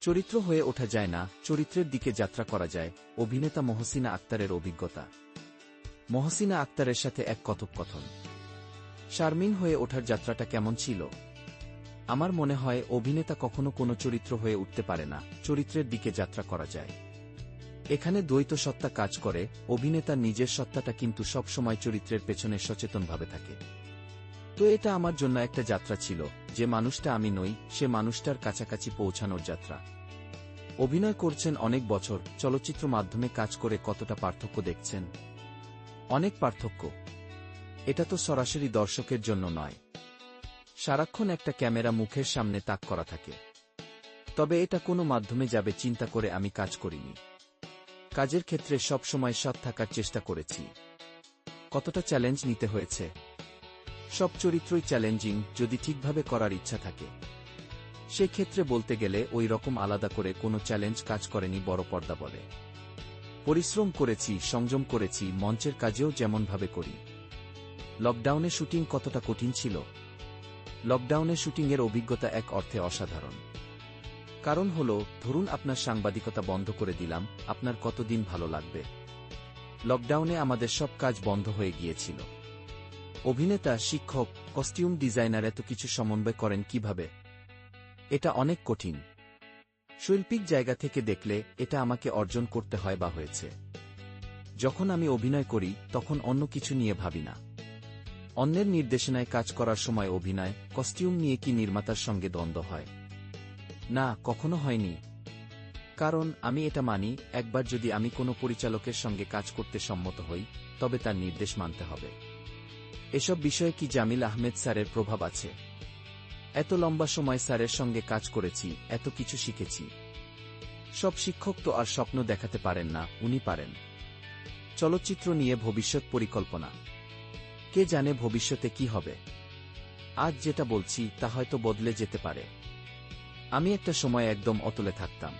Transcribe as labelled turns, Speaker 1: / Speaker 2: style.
Speaker 1: চরিত্র হয়ে ওঠা যায় না, চরিত্রের দিকে যাত্রা করা যায়, অভিনেতা মহসিনা আক্তারের অভিজ্ঞতা। মহসিনা আক্তারের সাথে এক কথোপকথন। শারমিন হয়ে ওঠার যাত্রাটা কেমন ছিল? আমার মনে হয় অভিনেতা কখনো কোনো চরিত্র হয়ে উঠতে পারে না, চরিত্রের দিকে যাত্রা করা যায়। এখানে দ্বৈত সত্তা কাজ করে অভিনেতার নিজের সত্তাটা কিন্তু সবসময় চরিত্রের পেছনে সচেতনভাবে থাকে। তো এটা আমার জন্য একটা যাত্রা ছিল যে মানুষটা আমি নই, সে মানুষটার কাছাকাছি পৌঁছানোর যাত্রা। অভিনয় করছেন অনেক বছর, চলচ্চিত্র মাধ্যমে কাজ করে কতটা পার্থক্য দেখছেন? অনেক পার্থক্য। এটা তো সরাসরি দর্শকের জন্য নয়। সারাক্ষণ একটা ক্যামেরা মুখের সামনে তাক করা থাকে। তবে এটা কোনো মাধ্যমে যাবে চিন্তা করে আমি কাজ করিনি। কাজের ক্ষেত্রে সব সময় সৎ থাকার চেষ্টা করেছি। কতটা চ্যালেঞ্জ নিতে হয়েছে? সব চরিত্রই চ্যালেঞ্জিং, যদি ঠিকভাবে করার ইচ্ছা থাকে। সেক্ষেত্রে বলতে গেলে ওই রকম আলাদা করে কোনো চ্যালেঞ্জ কাজ করেনি বড় পর্দা বলে। পরিশ্রম করেছি, সংযম করেছি, মঞ্চের কাজেও যেমনভাবে করি। লকডাউনে শুটিং কতটা কঠিন ছিল? লকডাউনে শুটিংয়ের অভিজ্ঞতা এক অর্থে অসাধারণ। কারণ হল, ধরুন আপনার সাংবাদিকতা বন্ধ করে দিলাম, আপনার কতদিন ভালো লাগবে? লকডাউনে আমাদের সব কাজ বন্ধ হয়ে গিয়েছিল। অভিনেতা, শিক্ষক, কস্টিউম ডিজাইনার এত কিছু সমন্বয় করেন কীভাবে? এটা অনেক কঠিন। শৈল্পিক জায়গা থেকে দেখলে এটা আমাকে অর্জন করতে হয় বা হয়েছে। যখন আমি অভিনয় করি, তখন অন্য কিছু নিয়ে ভাবি না। অন্যের নির্দেশনায় কাজ করার সময় অভিনয়, কস্টিউম নিয়ে কি নির্মাতার সঙ্গে দ্বন্দ্ব হয়? না, কখনো হয়নি। কারণ আমি এটা মানি, একবার যদি আমি কোনো পরিচালকের সঙ্গে কাজ করতে সম্মত হই, তবে তার নির্দেশ মানতে হবে। এসব বিষয়ে কি জামিল আহমেদ স্যারের প্রভাব আছে? এত লম্বা সময় স্যারের সঙ্গে কাজ করেছি, এত কিছু শিখেছি। সব শিক্ষক তো আর স্বপ্ন দেখাতে পারেন না, উনি পারেন। চলচ্চিত্র নিয়ে ভবিষ্যৎ পরিকল্পনা। কে জানে ভবিষ্যতে কি হবে? আজ যেটা বলছি, তা হয়তো বদলে যেতে পারে। আমি একটা সময় একদম অতলে থাকতাম।